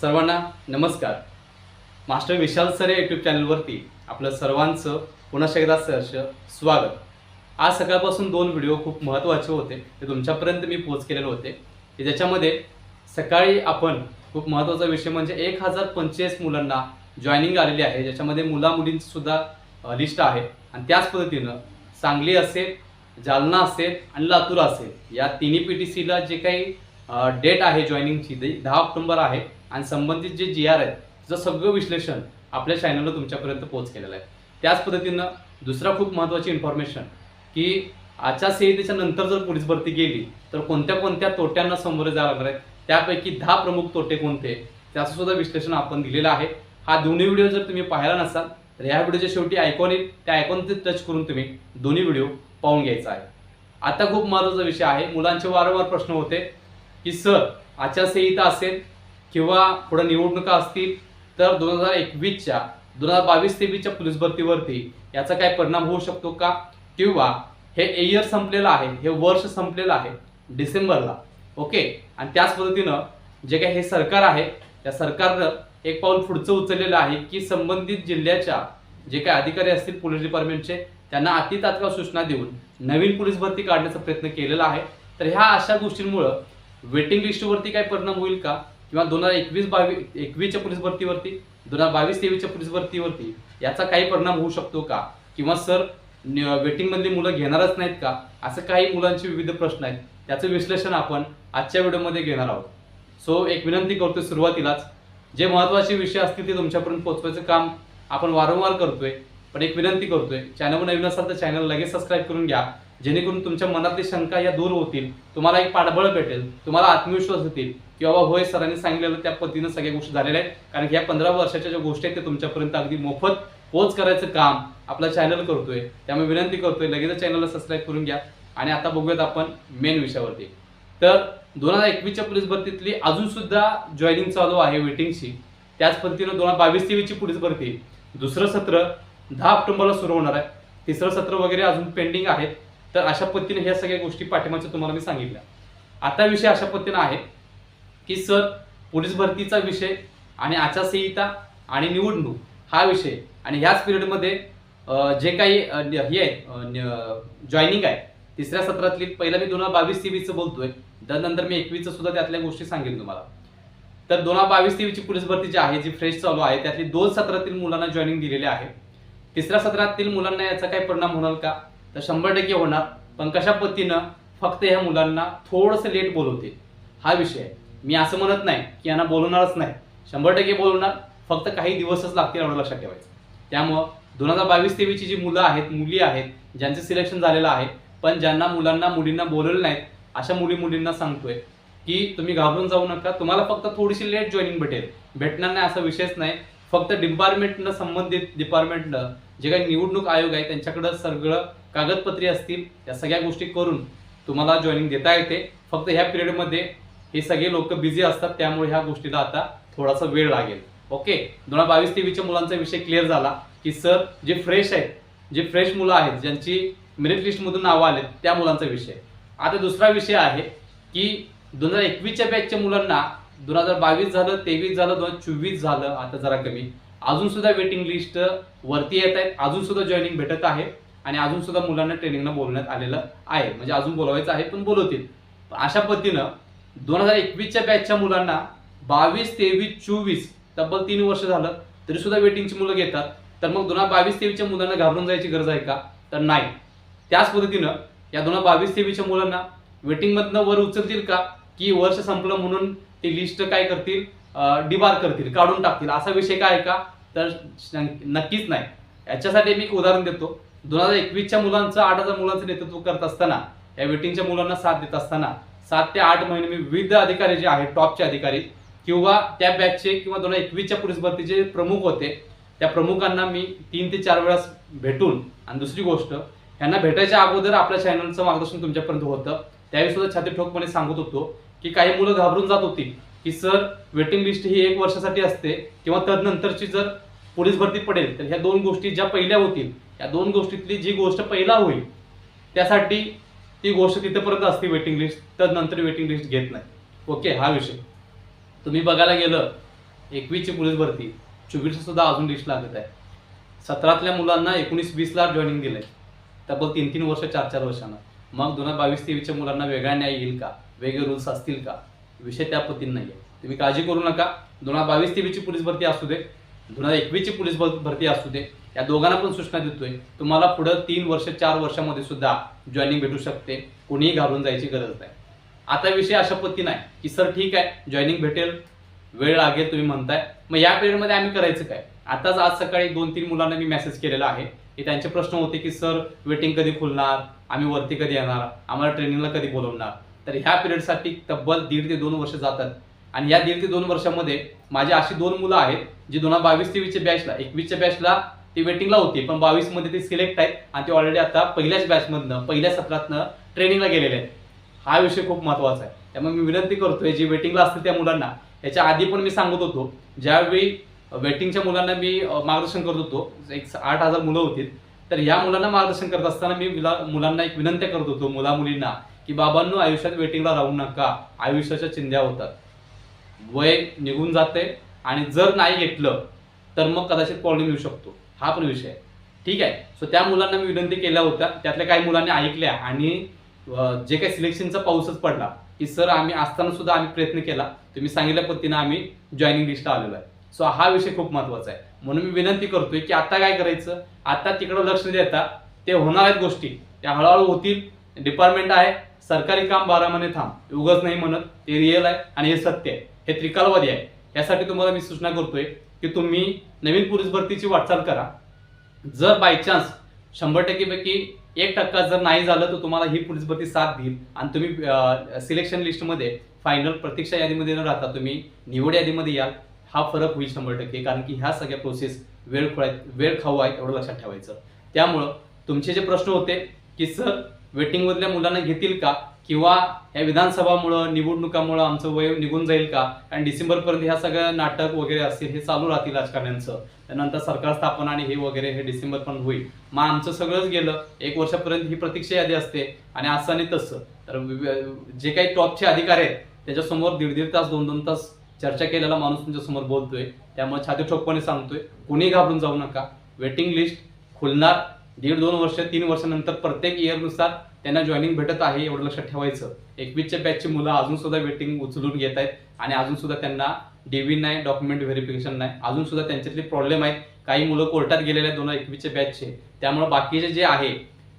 सर्वांना नमस्कार. मास्टर विशाल सरे यूट्यूब चॅनलवरती आपलं सर्वांचं पुन्हा एकदा सहर्ष स्वागत. आज सकाळपासून दोन व्हिडिओ खूप महत्त्वाचे होते ते तुमच्यापर्यंत मी पोच केलेले होते. की ज्याच्यामध्ये सकाळी आपण खूप महत्त्वाचा विषय म्हणजे एक हजार पंचेचाळीस मुलांना जॉईनिंग आलेली आहे ज्याच्यामध्ये मुला मुलींची लिस्ट आहे. आणि त्याच पद्धतीनं सांगली असेल जालना असेल आणि लातूर असेल या तिन्ही पी टी सीला जे काही डेट आहे जॉईनिंगची ती दहा ऑक्टोंबर आहे. आणि संबंधित जे जी आर आहेत त्याचं सगळं विश्लेषण आपल्या चॅनलवर तुमच्यापर्यंत पोहोच केलेलं आहे. त्याच पद्धतीनं दुसरा खूप महत्त्वाची इन्फॉर्मेशन की आचारसंहितेच्या नंतर जर पोलीस भरती गेली तर कोणत्या कोणत्या तोट्यांना सामोरे जावं लागणार आहे? त्यापैकी दहा प्रमुख तोटे कोणते? त्याचं सुद्धा विश्लेषण आपण दिलेलं आहे. हा दोन्ही व्हिडिओ जर तुम्ही पाहिला नसाल तर ह्या व्हिडिओच्या शेवटी आयकॉन येईल. त्या आयकॉनचे टच करून तुम्ही दोन्ही व्हिडिओ पाहून घ्यायचा आहे. आता खूप महत्त्वाचा विषय आहे. मुलांचे वारंवार प्रश्न होते की सर आचारसंहिता असेल किंवा पुढे निवडणुका असतील तर दोन हजार एकवीसच्या दोन हजार बावीस तेवीसच्या पोलीस भरतीवरती याचा काय परिणाम होऊ शकतो का? किंवा हे इयर संपलेलं आहे हे वर्ष संपलेलं आहे डिसेंबरला ओके? आणि त्याच पद्धतीनं जे काही हे सरकार आहे त्या सरकारनं एक पाऊल पुढचं उचललेलं आहे की संबंधित जिल्ह्याच्या जे काही अधिकारी असतील पोलीस डिपार्टमेंटचे त्यांना अति तात्काळ सूचना देऊन नवीन पोलीस भरती काढण्याचा प्रयत्न केलेला आहे. तर ह्या अशा गोष्टींमुळं वेटिंग लिस्टवरती काय परिणाम होईल का? किंवा दोन हजार एकवीस बावीस एकवीसच्या पोलीस भरतीवरती दोन हजार बावीस तेवीसच्या पोलीस भरतीवरती याचा काही परिणाम होऊ शकतो का? किंवा सर वेटिंगमधली मुलं घेणारच नाहीत का? असं काही मुलांचे विविध प्रश्न आहेत. त्याचं विश्लेषण आपण आजच्या व्हिडिओमध्ये घेणार आहोत. सो एक विनंती करतोय सुरुवातीलाच. जे महत्त्वाचे विषय असतील ते तुमच्यापर्यंत पोहोचवायचं काम आपण वारंवार करतोय. पण एक विनंती करतोय चॅनलवर नवीन असाल तर चॅनल लगेच सबस्क्राईब करून घ्या. जेणेकरून तुमच्या मनातली शंका या दूर होतील. तुम्हाला एक पाठबळ भेटेल. तुम्हाला आत्मविश्वास येतील की बाबा होय सरांनी सांगितलेलं त्या पद्धतीनं सगळ्या गोष्टी झालेल्या आहेत. कारण ह्या पंधरा वर्षाच्या ज्या गोष्टी आहेत त्या तुमच्यापर्यंत अगदी मोफत पोच करायचं काम आपला चॅनल करतोय. त्यामुळे विनंती करतोय लगेच चॅनलला सबस्क्राईब करून घ्या. आणि आता बघूयात आपण मेन विषयावरती. तर दोन हजार एकवीसच्या पोलीस भरतीतली अजून सुद्धा जॉईनिंग चालू आहे वेटिंगची त्याच पद्धतीनं दोन हजार बावीस तेवीसची पोलीस भरती. दुसरं सत्र दहा ऑक्टोबरला सुरू होणार आहे. तिसरं सत्र वगैरे अजून पेंडिंग आहेत तर अशा पद्धतीने ह्या सगळ्या गोष्टी पाठिंबाच्या तुम्हाला मी सांगितल्या. आता विषय अशा पद्धतीनं आहे. की सर पोलीस भरतीचा विषय आणि आचारसंहिता आणि निवडणूक हा विषय आणि ह्याच पिरियडमध्ये जे काही हे आहे जॉईनिंग आहे तिसऱ्या सत्रातली पहिला मी दोन हजार बावीस तेवीसचं बोलतोय. त्यानंतर मी एकवीसचं सुद्धा त्यातल्या गोष्टी सांगेन तुम्हाला. तर दोन हजार बावीस तेवीसची पोलीस भरती जी आहे जी फ्रेश चालू आहे त्यातली दोन सत्रातील मुलांना जॉईनिंग दिलेले आहे. तिसऱ्या सत्रातील मुलांना याचा काही परिणाम होणार का? तर शंभर टक्के होणार. पण कशा पद्धतीनं फक्त ह्या मुलांना थोडंसं लेट बोलवते हा विषय आहे. मी असं म्हणत नाही की यांना बोलवणारच नाही. शंभर टक्के बोलवणार. फक्त काही दिवसच लागतील एवढं लक्षात ठेवायचं. त्यामुळं दोन हजार बावीस तेवीसची जी मुलं आहेत मुली आहेत ज्यांचं सिलेक्शन झालेलं आहे पण ज्यांना मुलांना मुलींना बोलवलं नाहीत अशा मुली मुलींना सांगतोय की तुम्ही घाबरून जाऊ नका. तुम्हाला फक्त थोडीशी लेट जॉईनिंग भेटेल. भेटणार नाही असा विषयच नाही. फक्त डिपार्टमेंटनं संबंधित डिपार्टमेंटनं जे काही निवडणूक आयोग आहे त्यांच्याकडं सगळं कागदपत्रे असतील त्या सगळ्या गोष्टी करून तुम्हाला जॉईनिंग देता येते. फक्त ह्या पिरियडमध्ये हे सगळे लोक बिझी असतात त्यामुळे ह्या गोष्टीला आता थोडासा वेळ लागेल. ओके दोन हजार बावीस तेवीसच्या मुलांचा विषय क्लिअर झाला की सर जे फ्रेश आहेत जे फ्रेश मुलं आहेत ज्यांची मेरिट लिस्टमधून नावं आले त्या मुलांचा विषय. आता दुसरा विषय आहे की दोन हजार एकवीसच्या बॅचच्या मुलांना दोन हजार बावीस झालं तेवीस झालं दोन हजार चोवीस झालं आता जरा कमी. अजून सुद्धा वेटिंग लिस्ट वरती येत आहेत अजून सुद्धा जॉईनिंग भेटत आहे आणि अजून सुद्धा मुलांना ट्रेनिंगला बोलण्यात आलेलं आहे. म्हणजे अजून बोलवायचं आहे पण बोलवतील. पण अशा पद्धतीनं दोन हजार एकवीसच्या बॅचच्या मुलांना बावीस तेवीस चोवीस तब्बल तीन वर्ष झालं तरी सुद्धा वेटिंगची मुलं घेतात. तर मग दोन हजार बावीस तेवीसच्या मुलांना घाबरून जायची गरज आहे का? तर नाही. त्याच पद्धतीनं या दोन हजार बावीस तेवीसच्या मुलांना वेटिंगमधनं वर उचलतील का? की वर्ष संपलं म्हणून ते लिस्ट काय करतील? डिबार करतील काढून टाकतील. असा विषय काय आहे का? तर नक्कीच नाही. याच्यासाठी मी एक उदाहरण देतो. दोन हजार एकवीसच्या मुलांचं आठ हजार मुलांचं नेतृत्व करत असताना या वेटिंगच्या मुलांना साथ देत असताना सात ते आठ महिने मी विविध अधिकारी जे आहेत टॉपचे अधिकारी किंवा त्या बॅचचे किंवा दोन हजार एकवीसच्या पोलीस भरतीचे प्रमुख होते त्या प्रमुखांना मी तीन ते चार वेळास भेटून आणि दुसरी गोष्ट यांना भेटायच्या अगोदर आपल्या चॅनलचं मार्गदर्शन तुमच्यापर्यंत होतं. त्यावेळी सुद्धा छाती ठोकपणे सांगत होतो की काही मुलं घाबरून जात होती की सर वेटिंग लिस्ट ही एक वर्षासाठी असते किंवा तदनंतरची जर पोलीस भरती पडेल तर ह्या दोन गोष्टी ज्या पहिल्या होतील या दोन गोष्टीतली जी गोष्ट पहिला होईल त्यासाठी ती गोष्ट तिथेपर्यंत असते वेटिंग लिस्ट तदनंतर वेटिंग लिस्ट घेत नाही. ओके हा विषय. तुम्ही बघायला गेलं एकवीसची पोलीस भरती. चोवीसची सुद्धा अजून लिस्ट लागत आहे. सतरातल्या मुलांना एकोणीस वीसला जॉईनिंग दिलं आहे तब्बल तीन तीन वर्ष चार चार वर्षांना. मग दोन हजार बावीस तेवीसच्या मुलांना वेगळा न्याय येईल का? वेगळे रूल्स असतील का? विषय त्या पद्धतीने नाही आहे तुम्ही काळजी करू नका. दोन हजार बावीस तेवीसची पोलीस भरती असू दे. दोन हजार एकवीसची पोलीस भरती असू दे. या दोघांना पण सूचना देतोय. तुम्हाला पुढं तीन वर्ष चार वर्षामध्ये सुद्धा जॉईनिंग भेटू शकते. कोणीही घाबरून जायची गरज नाही. आता विषय अशा पद्धती नाही की सर ठीक आहे जॉईनिंग भेटेल. वेळ लागेल तुम्ही म्हणताय. मग या पिरियडमध्ये आम्ही करायचं काय? आताच आज सकाळी दोन तीन मुलांना मी मेसेज केलेला आहे. की त्यांचे प्रश्न होते की सर वेटिंग कधी खुलणार? आम्ही वरती कधी येणार? आम्हाला ट्रेनिंगला कधी बोलवणार? तर ह्या पिरियडसाठी तब्बल दीड ते दोन वर्ष जातात. आणि या दीड ते दोन वर्षामध्ये माझी अशी दोन मुलं आहेत जी दोन हजार बावीस तेवीसच्या बॅचला एकवीसच्या बॅचला ती वेटिंगला होती पण बावीसमध्ये ती ते सिलेक्ट आहेत आणि ते ऑलरेडी आता पहिल्याच बॅचमधनं पहिल्या सत्रातनं ट्रेनिंगला गेलेले आहेत. हा विषय खूप महत्त्वाचा आहे. त्यामुळे मी विनंती करतोय जी वेटिंगला असतील त्या मुलांना याच्या आधी पण मी सांगत होतो ज्यावेळी वेटिंगच्या मुलांना मी मार्गदर्शन करत होतो एक आठ हजार मुलं होती तर ह्या मुलांना मार्गदर्शन करत असताना मी मुला- मुलांना एक विनंती करत होतो मुला मुलींना की बाबांनो आयुष्यात वेटिंगला राहू नका आयुष्याच्या चिंध्या होतात. वय निघून जाते आणि जर नाही घेतलं तर मग कदाचित प्रॉब्लेम येऊ शकतो. हा पण विषय. आहे ठीक आहे? सो त्या मुलांना मी विनंती केल्या होत्या. त्यातल्या काही मुलांनी ऐकल्या आणि जे काही सिलेक्शनचा पाऊसच पडला की सर आम्ही असताना सुद्धा आम्ही प्रयत्न केला. तुम्ही सांगितल्या पद्धतीनं आम्ही जॉईनिंग लिस्टला आलेलो आहे. सो हा विषय खूप महत्त्वाचा आहे. म्हणून मी विनंती करतोय की आता काय करायचं? आता तिकडं लक्ष न देता ते होणार आहेत गोष्टी. त्या हळूहळू होतील. डिपार्टमेंट आहे. सरकारी काम बारा महिने थांब. उगच नाही म्हणत. ते रिअल आहे आणि हे सत्य आहे. हे त्रिकालवादी आहे. यासाठी तुम्हाला मी सूचना करतोय की तुम्ही नवीन पोलीस भरतीची वाटचाल करा. जर बाय चान्स शंभर टक्केपैकी एक टक्का जर नाही झालं तर तुम्हाला ही पोलीस भरती साथ देईल. आणि तुम्ही सिलेक्शन लिस्टमध्ये फायनल प्रतीक्षा यादीमध्ये न राहता तुम्ही निवड यादीमध्ये याल हा फरक होईल शंभर टक्के कारण की ह्या सगळ्या प्रोसेस वेळ खोळाय वेळ खाऊ आहेत एवढं लक्षात ठेवायचं. त्यामुळं तुमचे जे प्रश्न होते की सर वेटिंगमधल्या मुलांना घेतील का? किंवा या विधानसभामुळं निवडणुकामुळं आमचं वय निघून जाईल का? आणि डिसेंबरपर्यंत ह्या सगळ्या नाटक वगैरे असतील हे चालू राहतील राजकारण्यांचं. त्यानंतर सरकार स्थापन आणि हे वगैरे हे डिसेंबर पण होईल. मग आमचं सगळंच गेलं. एक वर्षापर्यंत ही प्रतीक्षा यादी असते आणि असं आणि तसं. तर जे काही टॉपचे अधिकारी आहेत त्याच्यासमोर दीड दीड तास दोन दोन तास चर्चा केलेला माणूस तुमच्यासमोर बोलतोय. त्यामुळे छाती ठोकपणे सांगतोय कुणी घाबरून जाऊ नका. वेटिंग लिस्ट खुलणार. दीड दोन वर्ष तीन वर्षानंतर प्रत्येक इयरनुसार त्यांना जॉईनिंग भेटत आहे एवढं लक्षात ठेवायचं. एकवीसच्या बॅचची मुलं अजून सुद्धा वेटिंग उचलून घेत आहेत आणि अजून सुद्धा त्यांना डीव्ही नाही डॉक्युमेंट व्हेरिफिकेशन नाही. अजून सुद्धा त्यांच्यातले प्रॉब्लेम आहेत. काही मुलं कोर्टात गेलेले आहेत दोन हजार एकवीसच्या बॅचचे त्यामुळे बाकीचे जे आहे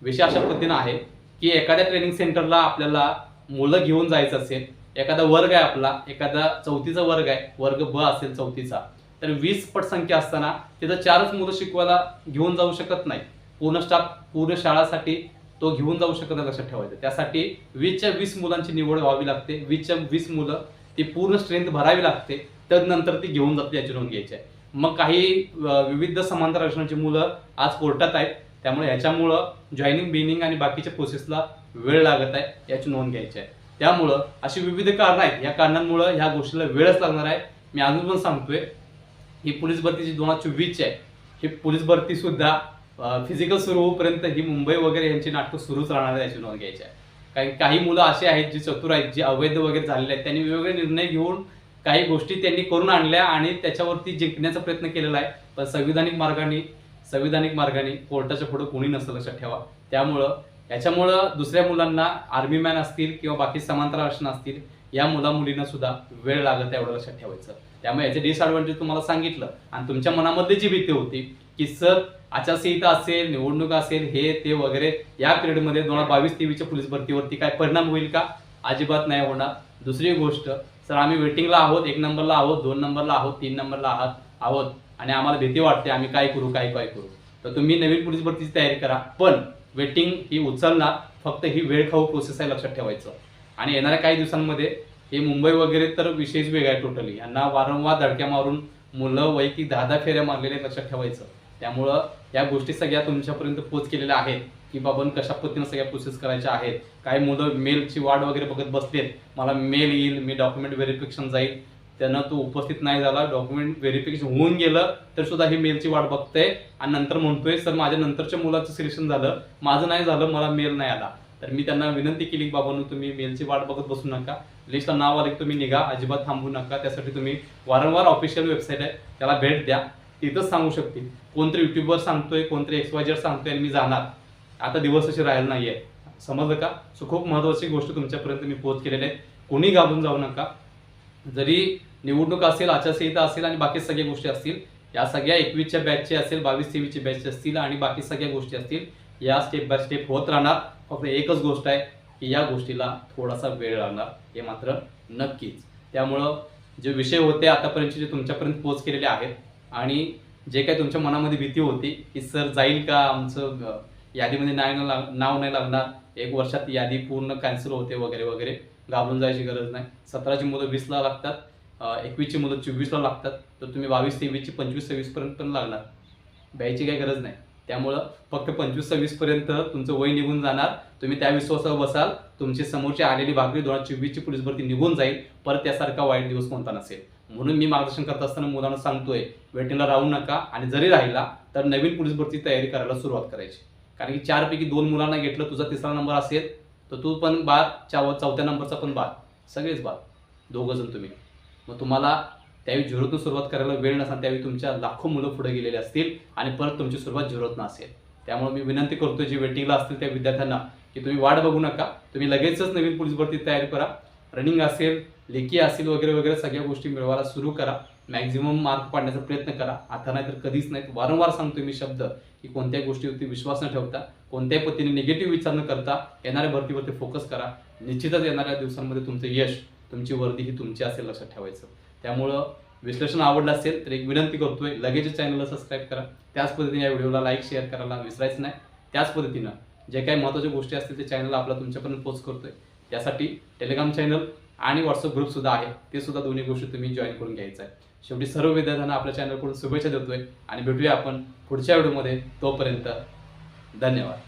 विषय अशा पद्धतीनं आहे की एखाद्या ट्रेनिंग सेंटरला आपल्याला मुलं घेऊन जायचं असेल एखादा वर्ग आहे आपला एखादा चौथीचा वर्ग आहे वर्ग ब असेल चौथीचा तर वीस पट संख्या असताना तिथं चारच मुलं शिकवायला घेऊन जाऊ शकत नाही. पूर्ण स्टाफ पूर्ण शाळासाठी तो घेऊन जाऊ शकत नाही लक्षात ठेवायचं. त्यासाठी वीसच्या वीस मुलांची निवड व्हावी लागते. वीसच्या वीस मुलं ती पूर्ण स्ट्रेंथ भरावी लागते. तदनंतर ती घेऊन जाते याची नोंद घ्यायची आहे. मग काही विविध समांतर आरक्षणाची मुलं आज कोर्टात आहेत. त्यामुळे ह्याच्यामुळं जॉईनिंग बिनिंग आणि बाकीच्या प्रोसेसला वेळ लागत आहे याची नोंद घ्यायची आहे. त्यामुळं अशी विविध कारणं आहेत. या कारणांमुळं ह्या गोष्टीला वेळच लागणार आहे. मी अजून पण सांगतोय ही पोलीस भरती जी दोन हजार चोवीसची आहे. ही पोलीस भरतीसुद्धा फिजिकल सुरू होईपर्यंत ही मुंबई वगैरे यांची नाटकं सुरूच राहणार आहे याची नोंद घ्यायची आहे. कारण काही मुलं असे आहेत जे चतुर आहेत जे अवैध वगैरे झालेले आहेत. त्यांनी वेगवेगळे निर्णय घेऊन काही गोष्टी त्यांनी करून आणल्या आणि त्याच्यावरती जिंकण्याचा प्रयत्न केलेला आहे. पण संविधानिक मार्गाने संविधानिक मार्गाने कोर्टाच्या पुढे कोणी नसतं लक्षात ठेवा. त्यामुळं याच्यामुळं दुसऱ्या मुलांना आर्मी मॅन असतील किंवा बाकी समांतर आरक्षण असतील या मुला मुलींना सुद्धा वेळ लागत एवढं लक्षात ठेवायचं. त्यामुळे याचे डिसअडव्हान्टेज तुम्हाला सांगितलं आणि तुमच्या मनामध्ये जी भीती होती. की सर आचारसंहिता असेल निवडणूक असेल हे ते वगैरे या पिरियडमध्ये दोन हजार बावीस तेवीसच्या पोलीस भरतीवरती काय परिणाम होईल का? अजिबात नाही होणार. दुसरी गोष्ट सर आम्ही वेटिंगला आहोत एक नंबरला आहोत दोन नंबरला आहोत तीन नंबरला आहात आहोत आणि आम्हाला भीती वाटते आम्ही काय करू काय काय करू. तर तुम्ही नवीन पोलीस भरतीची तयारी करा पण वेटिंग ही उचलणार फक्त ही वेळ खाऊ प्रोसेस आहे लक्षात ठेवायचं. आणि येणाऱ्या काही दिवसांमध्ये हे मुंबई वगैरे तर विशेष वेगळा आहे टोटली यांना वारंवार धडक्या मारून मुलं वैयक्तिक दहा दहा फेऱ्या मारलेल्या लक्षात ठेवायचं. त्यामुळं या गोष्टी सगळ्या तुमच्यापर्यंत पोच केलेल्या आहेत. की बाबा कशा पद्धतीनं सगळ्या प्रोसेस करायच्या आहेत? काही मुलं मेलची वाट वगैरे बघत बसलेत? मला मेल येईल मी डॉक्युमेंट व्हेरिफिकेशन जाईल. त्यानं तो उपस्थित नाही झाला डॉक्युमेंट व्हेरिफिकेशन होऊन गेलं तर सुद्धा ही मेलची वाट बघतोय. आणि नंतर म्हणतोय सर माझ्या नंतरच्या मुलाचं सिलेक्शन झालं. माझं नाही झालं मला मेल नाही आला. तर मी त्यांना विनंती केली की बाबांनो तुम्ही मेलची वाट बघत बसू नका. लिस्टला नाव आले की तुम्ही निघा. अजिबात थांबू नका. त्यासाठी तुम्ही वारंवार ऑफिशियल वेबसाईट आहे. त्याला भेट द्या. तिथंच सांगू शकतील. कोणतरी युट्यूबवर सांगतोय कोणतरी एक्सवायजर सांगतोय आणि मी जाणार. आता दिवस असे राहिला आहे समजलं का? सो खूप महत्त्वाची गोष्ट तुमच्यापर्यंत मी पोच केलेली आहे. कोणी घाबरून जाऊ नका. जरी निवडणूक असेल आचारसंहिता असेल आणि बाकी सगळ्या गोष्टी असतील या सगळ्या एकवीसच्या बॅचचे असेल बावीस तेवीसच्या बॅच असतील आणि बाकी सगळ्या गोष्टी असतील या स्टेप बाय स्टेप होत राहणार. फक्त एकच गोष्ट आहे की या गोष्टीला थोडासा वेळ लागणार. हे मात्र नक्कीच. त्यामुळं जे विषय होते आतापर्यंतचे जे तुमच्यापर्यंत पोच केलेले आहेत आणि जे काही तुमच्या मनामध्ये भीती होती की सर जाईल का आमचं यादीमध्ये नाही ना लाग- नाव नाही लागणार एक वर्षात यादी पूर्ण कॅन्सल होते वगैरे वगैरे. घाबरून जायची गरज नाही. सतराची मुलं वीसला लागतात. एकवीसची मुलं चोवीसला लागतात. तर तुम्ही बावीस तेवीसची पंचवीस सव्वीसपर्यंत पण लागणार. भ्यायची काही गरज नाही. त्यामुळं फक्त पंचवीस सव्वीसपर्यंत तुमचं वय निघून जाणार. तुम्ही त्या विश्वासावर बसाल. तुमची समोरची आलेली भाकरी दोन हजार चोवीसची पोलीस भरती निघून जाईल. परत त्यासारखा वाईट दिवस कोणता नसेल. म्हणून मी मार्गदर्शन करत असताना मुलांना सांगतोय वेटिंगला राहू नका आणि जरी राहिला तर नवीन पोलीस भरती तयारी करायला सुरुवात करायची. कारण की चारपैकी दोन मुलांना घेतलं तुझा तिसरा नंबर असेल तर तू पण बाद चाव चौथ्या नंबरचा पण बाद सगळेच बाद दोघं जण तुम्ही. मग तुम्हाला त्यावेळी झिरोतून सुरुवात करायला वेळ नसेल त्यावेळी तुमच्या लाखो मुलं पुढे गेलेले असतील आणि परत तुमची सुरुवात झिरोतनं असेल त्यामुळे मी विनंती करतो जे वेटिंगला असतील त्या विद्यार्थ्यांना की तुम्ही वाट बघू नका तुम्ही लगेचच नवीन पोलीस भरती तयारी करा. रनिंग असेल लेखी असेल वगैरे वगैरे सगळ्या गोष्टी मिळवायला सुरू करा. मॅक्झिमम मार्क पाडण्याचा प्रयत्न करा. आता नाही तर कधीच नाही. वारंवार सांगतो मी शब्द की कोणत्याही गोष्टीवरती विश्वास न ठेवता कोणत्याही पद्धतीने निगेटिव्ह विचार न करता येणाऱ्या भरतीवरती फोकस करा. निश्चितच येणाऱ्या दिवसांमध्ये तुमचं यश तुमची वर्दी ही तुमची असेल लक्षात ठेवायचं. त्यामुळं विश्लेषण आवडलं असेल तर एक विनंती करतोय लगेच चॅनलला सबस्क्राईब करा. त्याच पद्धतीने या व्हिडिओला लाईक शेअर करायला विसरायचं नाही. त्याच पद्धतीनं जे काही महत्त्वाच्या गोष्टी असतील ते चॅनल आपला तुमच्यापर्यंत पोस्ट करतोय. यासाठी टेलिग्राम चॅनल आणि व्हॉट्सअप ग्रुपसुद्धा आहे. ते सुद्धा दोन्ही गोष्टी तुम्ही जॉईन करून घ्यायचं आहे. शेवटी सर्व विद्यार्थ्यांना आपल्या चॅनलकडून शुभेच्छा देतोय आणि भेटूया आपण पुढच्या व्हिडिओमध्ये तोपर्यंत धन्यवाद.